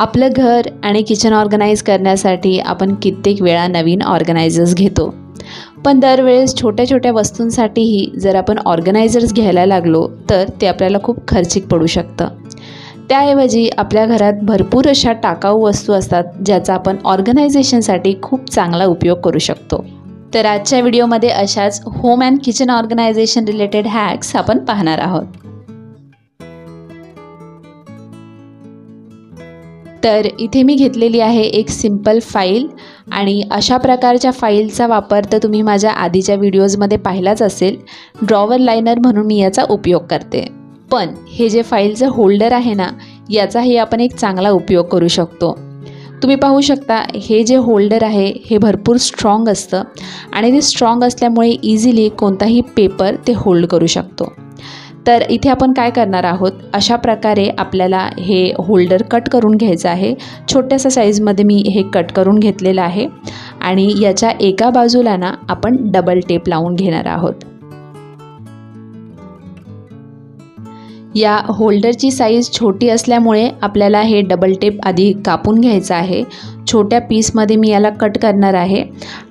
आपलं घर आणि किचन ऑर्गनाईज करण्यासाठी आपण कित्येक वेळा नवीन ऑर्गनायझर्स घेतो. पण दरवेळेस छोट्या छोट्या वस्तूंसाठीही जर आपण ऑर्गनायझर्स घ्यायला लागलो तर ते आपल्याला खूप खर्चिक पडू शकतं. त्याऐवजी आपल्या घरात भरपूर अशा टाकाऊ वस्तू असतात ज्याचा आपण ऑर्गनायझेशनसाठी खूप चांगला उपयोग करू शकतो. तर आजच्या व्हिडिओमध्ये अशाच home and kitchen organization related hacks आपण पाहणार आहोत. तर इथे मी घेतलेली आहे एक सिंपल फाईल आणि अशा प्रकारच्या फाईलचा वापर तर तुम्ही माझ्या आधीच्या व्हिडिओजमध्ये पाहिलाच असेल. ड्रॉवर लायनर म्हणून मी याचा उपयोग करते. पण हे जे फाईलचं होल्डर आहे ना याचाही आपण एक चांगला उपयोग करू शकतो. तुम्ही पाहू शकता हे जे होल्डर आहे हे भरपूर स्ट्रॉंग असतं आणि ते स्ट्रॉंग असल्यामुळे इझिली कोणताही पेपर ते होल्ड करू शकतो. तर इथे आपण काय करणार आहोत? अशा प्रकारे आपल्याला हे होल्डर कट करून घ्यायचं आहे. छोट्याशा साईजमध्ये मी हे कट करून घेतलेलं आहे. आणि याच्या एका बाजूला ना आपण डबल टेप लावून घेणार आहोत. या होल्डरची साईज छोटी असल्यामुळे आपल्याला हे डबल टेप आधी कापून घ्यायचं आहे. छोट्या पीसमध्ये मी याला कट करणार आहे.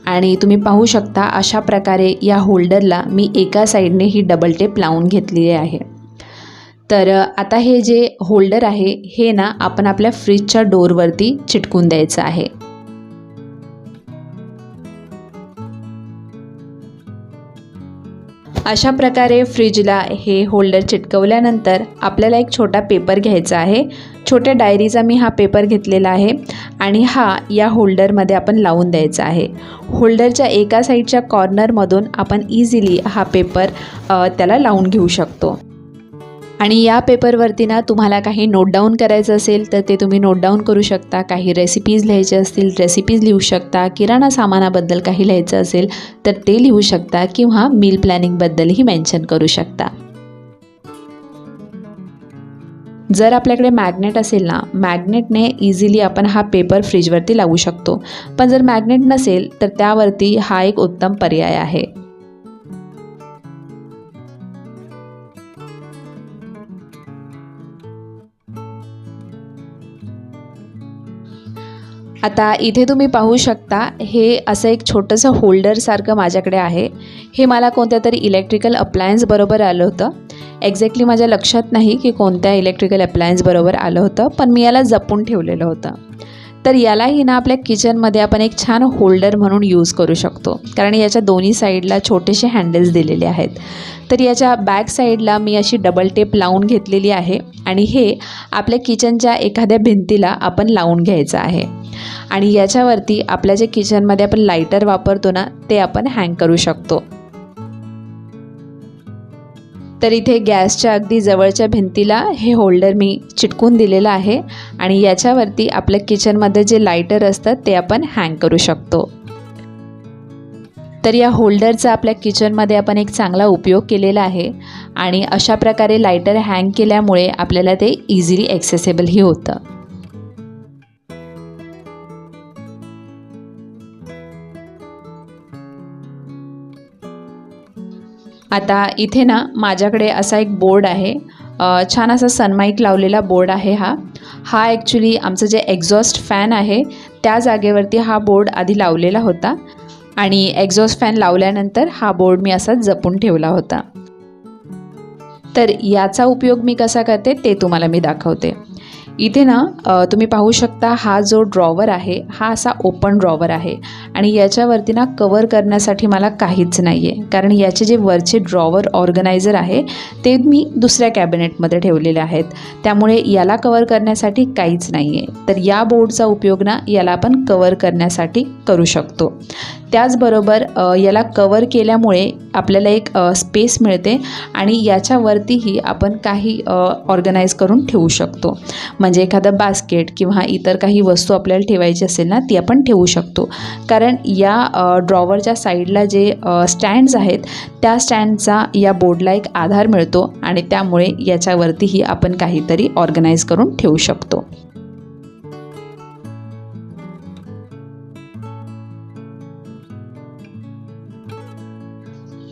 आणि तुम्ही पाहू शकता अशा प्रकारे या होल्डरला मी एका साईडने ही डबल टेप लावून घेतलेली आहे. तर आता हे जे होल्डर आहे हे ना आपण आपल्या फ्रीजच्या डोरवरती चिटकून द्यायचं आहे. अशा प्रकारे फ्रीजला हे होल्डर चिटकवल्यानंतर आपल्याला एक छोटा पेपर घ्यायचा आहे. छोट्या डायरीचा मी हा पेपर घेतलेला आहे आणि हा या होल्डरमध्ये आपण लावून द्यायचा आहे. होल्डरच्या एका साईडच्या कॉर्नरमधून आपण इझिली हा पेपर त्याला लावून घेऊ शकतो. आणि या पेपरवरती ना तुम्हाला काही नोट डाऊन करायचं असेल तर ते तुम्ही नोट डाऊन करू शकता. काही रेसिपीज लिहायचे असतील रेसिपीज लिहू शकता. किराणा सामानाबद्दल काही लिहायचं असेल तर ते लिहू शकता किंवा मील प्लॅनिंगबद्दलही मेन्शन करू शकता. जर आपल्याकडे मॅग्नेट असेल ना मॅग्नेटने इझिली आपण हा पेपर फ्रीजवरती लावू शकतो. पण जर मॅग्नेट नसेल तर त्यावरती हा एक उत्तम पर्याय आहे. आता इथे तुम्ही पाहू शकता हे असं एक छोटंसं होल्डरसारखं माझ्याकडे आहे. हे मला कोणत्या तरी इलेक्ट्रिकल अप्लायन्स बरोबर आलं होतं. एक्झॅक्टली माझ्या लक्षात नाही की कोणत्या इलेक्ट्रिकल अप्लायन्सबरोबर आलं होतं पण मी याला जपून ठेवलेलं होतं. तर यालाही ना आपल्या किचनमध्ये आपण एक छान होल्डर म्हणून यूज करू शकतो. कारण याच्या दोन्ही साईडला छोटेसे हँडल्स दिलेले आहेत. तर याच्या बॅक साईडला मी अशी डबल टेप लावून घेतलेली आहे. आणि हे आपल्या किचनच्या एखाद्या भिंतीला आपण लावून घ्यायचं आहे. आणि याच्यावरती आपल्या जे किचनमध्ये आपण लायटर वापरतो ना ते आपण हँग करू शकतो. तर इथे गॅसच्या अगदी जवळच्या भिंतीला हे होल्डर मी चिटकून दिलेलं आहे आणि याच्यावरती आपल्या किचनमध्ये जे लायटर असतात ते आपण हँग करू शकतो. तर या होल्डरचा आपल्या किचनमध्ये आपण एक चांगला उपयोग केलेला आहे आणि अशा प्रकारे लायटर हँग केल्यामुळे आपल्याला ते इझिली ॲक्सेसेबलही होतं. आता इथे ना माझ्याकडे असा एक बोर्ड आहे. छान असा सनमाईक लावलेला बोर्ड आहे हा. हा ॲक्च्युली आमचं जे एक्झॉस्ट फॅन आहे त्या जागेवरती हा बोर्ड आधी लावलेला होता. आणि एक्झॉस्ट फॅन लावल्यानंतर हा बोर्ड मी असा जपून ठेवला होता. तर याचा उपयोग मी कसा करते ते तुम्हाला मी दाखवते. इथे ना तुम्ही पाहू शकता हा जो ड्रॉवर आहे हा असा ओपन ड्रॉवर आहे. आणि याच्यावरती ना कवर करण्यासाठी मला काहीच नाही आहे कारण याचे जे वरचे ड्रॉवर ऑर्गनायझर आहे ते मी दुसऱ्या कॅबिनेटमध्ये ठेवलेले आहेत. त्यामुळे याला कवर करण्यासाठी काहीच नाही आहे तर या बोर्डचा उपयोग ना याला आपण कवर करण्यासाठी करू शकतो. त्याचबरोबर याला कवर केल्यामुळे आपल्याला एक स्पेस मिळते आणि याच्यावरतीही आपण काही ऑर्गनाईज करून ठेवू शकतो. म्हणजे एखादं बास्केट किंवा इतर काही वस्तू आपल्याला ठेवायची असेल ना ती आपण ठेवू शकतो. कारण या ड्रॉवरच्या साईडला जे स्टँड्स आहेत त्या स्टँडचा या बोर्डला एक आधार मिळतो आणि त्यामुळे याच्यावरतीही आपण काहीतरी ऑर्गनाईज करून ठेवू शकतो.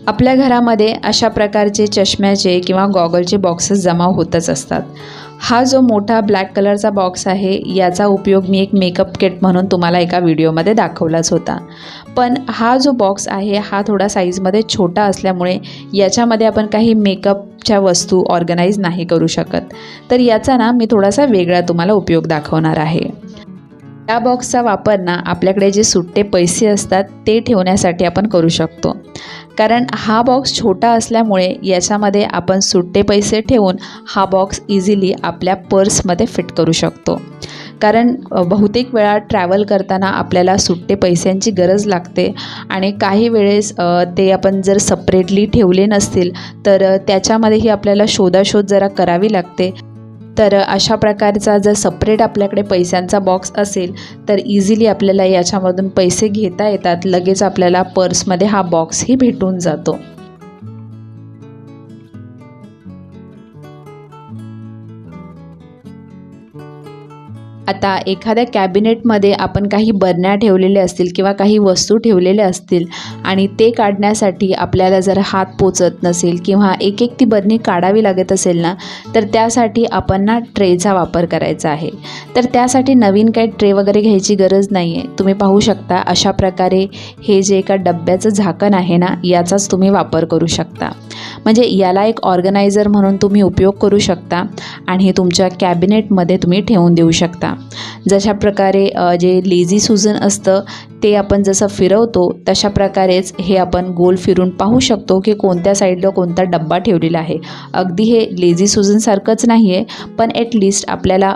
आपल्या घरामध्ये अशा प्रकारचे चष्म्याचे किंवा गॉगलचे बॉक्सेस जमा होतच असतात. हा जो मोठा ब्लॅक कलरचा बॉक्स आहे याचा उपयोग मी एक मेकअप किट म्हणून तुम्हाला एका व्हिडिओमध्ये दाखवलाच होता. पण हा जो बॉक्स आहे हा थोडा साईजमध्ये छोटा असल्यामुळे याच्यामध्ये आपण काही मेकअपच्या वस्तू ऑर्गनाईज नाही करू शकत. तर याचा ना मी थोडासा वेगळा तुम्हाला उपयोग दाखवणार आहे. या बॉक्सचा वापर ना आपल्याकडे जे सुट्टे पैसे असतात ते ठेवण्यासाठी आपण करू शकतो. कारण हा बॉक्स छोटा असल्यामुळे याच्यामध्ये आपण सुट्टे पैसे ठेवून हा बॉक्स इझिली आपल्या पर्समध्ये फिट करू शकतो. कारण बहुतेक वेळा ट्रॅव्हल करताना आपल्याला सुट्टे पैशांची गरज लागते आणि काही वेळेस ते आपण जर सपरेटली ठेवले नसतील तर त्याच्यामध्येही आपल्याला शोधाशोध जरा करावी लागते. तर अशा प्रकारचा जर सपरेट आपल्याकडे पैशांचा बॉक्स असेल तर इझिली आपल्याला याच्यामधून पैसे घेता येतात. लगेच आपल्याला पर्समध्ये हा बॉक्सही भेटून जातो. आता एखाद्या कॅबिनेटमध्ये आपण काही बरण्या ठेवलेल्या असतील किंवा काही वस्तू ठेवलेल्या असतील आणि ते काढण्यासाठी आपल्याला जर हात पोचत नसेल किंवा एक एक ती बरणी काढावी लागत असेल ना तर त्यासाठी आपण ना ट्रेचा वापर करायचा आहे. तर त्यासाठी नवीन काही ट्रे वगैरे घ्यायची गरज नाही आहे तुम्ही पाहू शकता अशा प्रकारे हे जे एका डब्याचं झाकण आहे ना याचाच तुम्ही वापर करू शकता. म्हणजे याला एक ऑर्गनायझर म्हणून तुम्ही उपयोग करू शकता आणि हे तुमच्या कॅबिनेटमध्ये तुम्ही ठेवून देऊ शकता. जशा प्रकारे जे लेझी सुजन असतं ते आपण जसं फिरवतो तशा प्रकारेच हे आपण गोल फिरून पाहू शकतो की कोणत्या साईडला कोणता डब्बा ठेवलेला आहे. अगदी हे लेझी सुजनसारखंच नाही आहे पण ॲटलिस्ट आपल्याला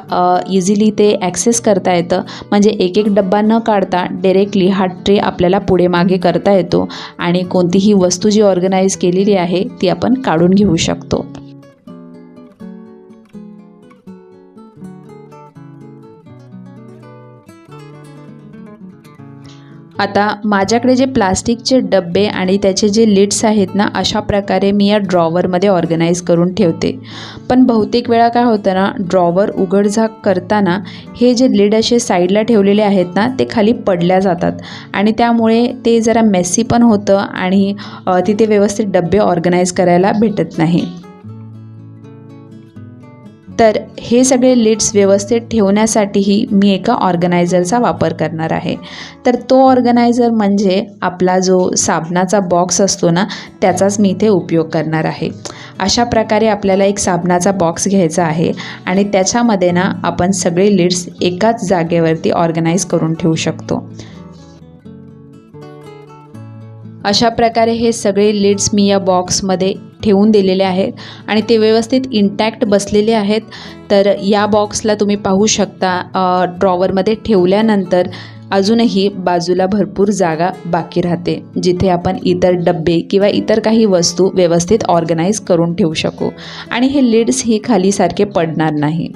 इझिली ते ॲक्सेस करता येतं. म्हणजे एक एक डब्बा न काढता डायरेक्टली हा ट्रे आपल्याला पुढे मागे करता येतो आणि कोणतीही वस्तू जी ऑर्गनाईज केलेली आहे ती आपण काढून घेऊ शकतो. आता माझ्याकडे जे प्लास्टिकचे डबे आणि त्याचे जे लिड्स आहेत ना अशा प्रकारे मी या ड्रॉवरमध्ये ऑर्गनाईज करून ठेवते. पण बहुतेक वेळा काय होतं ना ड्रॉवर उघडझाक करताना हे जे लिड असे साईडला ठेवलेले आहेत ना ते खाली पडल्या जातात. आणि त्यामुळे ते जरा मेसी पण होतं आणि तिथे व्यवस्थित डबे ऑर्गनाईज करायला भेटत नाही. तर हे सगळे लिड्स व्यवस्थित ठेवण्यासाठीही मी एका ऑर्गनायझरचा वापर करणार आहे. तर तो ऑर्गनायझर म्हणजे आपला जो साबणाचा बॉक्स असतो ना त्याचाच मी इथे उपयोग करणार आहे. अशा प्रकारे आपल्याला एक साबणाचा बॉक्स घ्यायचा आहे आणि त्याच्यामध्ये ना आपण सगळे लिड्स एकाच जागेवरती ऑर्गनाईज करून ठेवू शकतो. अशा प्रकारे हे सगळे लिड्स मी या बॉक्समध्ये ठेवून दिलेले आहेत आणि ते व्यवस्थित इंटॅक्ट बसलेले आहेत. तर या बॉक्सला तुम्ही पाहू शकता ड्रॉवरमध्ये ठेवल्यानंतर अजूनही बाजूला भरपूर जागा बाकी राहते जिथे आपण इतर डब्बे किंवा इतर काही वस्तू व्यवस्थित ऑर्गनाईज करून ठेवू शकू. आणि हे लिड्स ही खाली सारखे पडणार नाही.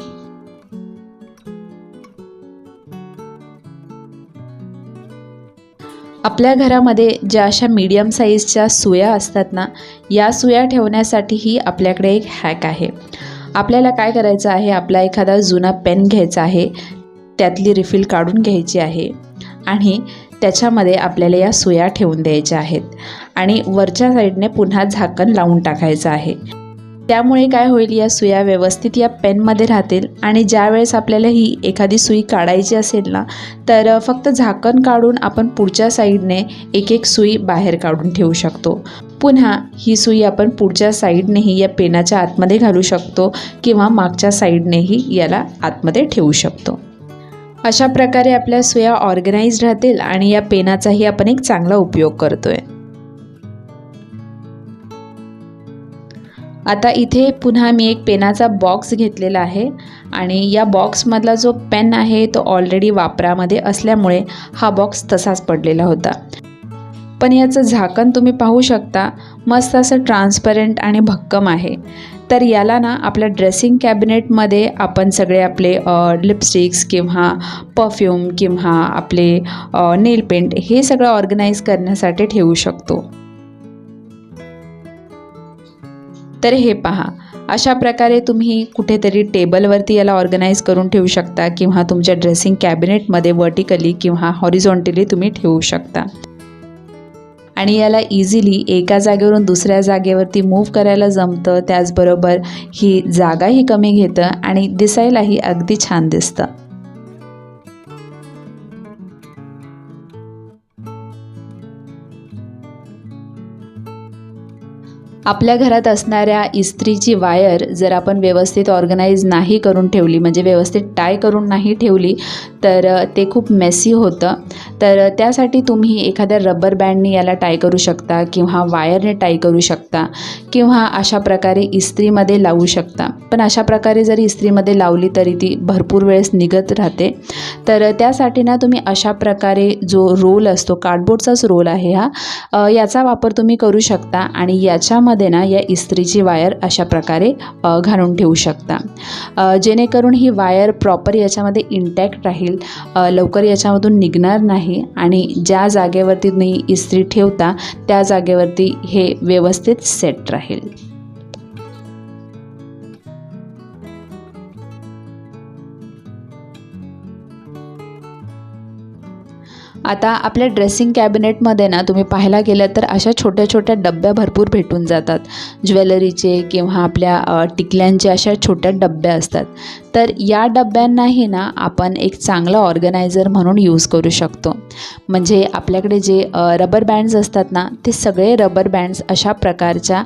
आपल्या घरामध्ये ज्या अशा मीडियम साईजच्या सुया असतात ना या सुया ठेवण्यासाठीही आपल्याकडे एक हॅक आहे. आपल्याला काय करायचं आहे? आपला एखादा जुना पेन घ्यायचा आहे त्यातली रिफिल काढून घ्यायची आहे आणि त्याच्यामध्ये आपल्याला या सुया ठेवून द्यायच्या आहेत. आणि वरच्या साईडने पुन्हा झाकण लावून टाकायचं आहे. त्यामुळे काय होईल या सुया व्यवस्थित या पेनमध्ये राहतील आणि ज्यावेळेस आपल्याला ही एखादी सुई काढायची असेल ना तर फक्त झाकण काढून आपण पुढच्या साईडने एक एक सुई बाहेर काढून ठेवू शकतो. पुन्हा ही सुई आपण पुढच्या साईडनेही या पेनाच्या आतमध्ये घालू शकतो किंवा मागच्या साईडनेही याला आतमध्ये ठेवू शकतो. अशा प्रकारे आपल्या सुया ऑर्गनाईज राहतील आणि या पेनाचाही आपण एक चांगला उपयोग करतो आहे आता इथे पुन्हा मी एक पेनाचा बॉक्स घेतलेला आहे. आणि या बॉक्समधला जो पेन आहे तो ऑलरेडी वापरामध्ये असल्यामुळे हा बॉक्स तसाच पडलेला होता. पण याचं झाकण तुम्ही पाहू शकता मस्त असं ट्रान्सपरंट आणि भक्कम आहे. तर याला ना आपल्या ड्रेसिंग कॅबिनेटमध्ये आपण सगळे आपले लिपस्टिक्स किंवा परफ्यूम किंवा आपले नेल पेंट हे सगळं ऑर्गनाईज करण्यासाठी ठेवू शकतो. तर हे पहा. अशा प्रकारे तुम्ही कुठेतरी टेबलवरती याला ऑर्गनाईज करून ठेवू शकता किंवा तुमच्या ड्रेसिंग कॅबिनेटमध्ये वर्टिकली किंवा हॉरिझॉन्टली तुम्ही ठेवू शकता. आणि याला इझिली एका जागेवरून दुसऱ्या जागेवरती मूव्ह करायला जमतं त्याचबरोबर ही जागाही कमी घेतं आणि दिसायलाही अगदी छान दिसतं. आपल्या घरात असणाऱ्या इस्त्रीची वायर जर आपण व्यवस्थित ऑर्गनाईज नाही करून ठेवली म्हणजे व्यवस्थित टाय करून नाही ठेवली तर ते खूप मेसी होतं. तर त्यासाठी तुम्ही एखाद्या रबर बँडने याला टाय करू शकता किंवा वायरने टाय करू शकता किंवा अशा प्रकारे इस्त्रीमध्ये लावू शकता. पण अशा प्रकारे जरी इस्त्रीमध्ये लावली तरी ती भरपूर वेळेस निघत राहते. तर त्यासाठी ना तुम्ही अशा प्रकारे जो रोल असतो कार्डबोर्डचाच रोल आहे हा याचा वापर तुम्ही करू शकता आणि याच्यामध्ये ना या इस्त्रीची वायर अशा प्रकारे घालून ठेवू शकता. जेणेकरून ही वायर प्रॉपर याच्यामध्ये इंटॅक्ट राहील. लवकर याच्यामधून निघणार नाही. आणि ज्या जागेवरती तुम्ही इस्त्री ठेवता त्या जागेवरती हे व्यवस्थित सेट राहील. आता आपल्या ड्रेसिंग कॅबिनेटमध्ये ना तुम्ही पाहायला गेलं तर अशा छोट्या छोट्या डब्या भरपूर भेटून जातात. ज्वेलरीचे किंवा आपल्या टिकल्यांचे अशा छोट्या डब्या असतात. तर या डब्यांनाही ना आपण एक चांगला ऑर्गनायझर म्हणून यूज करू शकतो. म्हणजे आपल्याकडे जे रबर बँड्स असतात ना ते सगळे रबर बँड्स अशा प्रकारच्या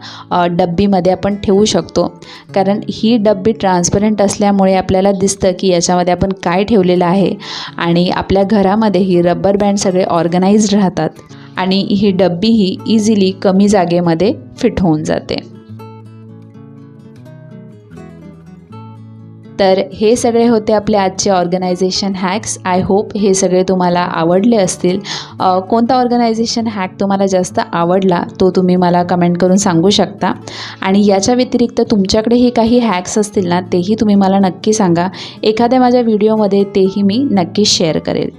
डब्बीमध्ये आपण ठेवू शकतो. कारण ही डब्बी ट्रान्सपरंट असल्यामुळे आपल्याला दिसतं की याच्यामध्ये आपण काय ठेवलेलं आहे आणि आपल्या घरामध्ये ही रबर बँड सगळे ऑर्गनाइज्ड राहतात आणि ही डब्बी ही इझिली कमी जागेमध्ये फिट होऊन जाते. तर हे सगळे होते आपले आजचे ऑर्गनायझेशन हॅक्स आय होप हे सगळे तुम्हाला आवडले असतील. कोणता ऑर्गनायझेशन हॅक तुम्हाला जास्त आवडला तो तुम्ही मला कमेंट करून सांगू शकता. आणि याच्या व्यतिरिक्त तुमच्याकडेही काही हॅक्स असतील ना तेही तुम्ही मला नक्की सांगा. एखाद्या माझ्या व्हिडिओमध्ये तेही मी नक्की शेअर करेल.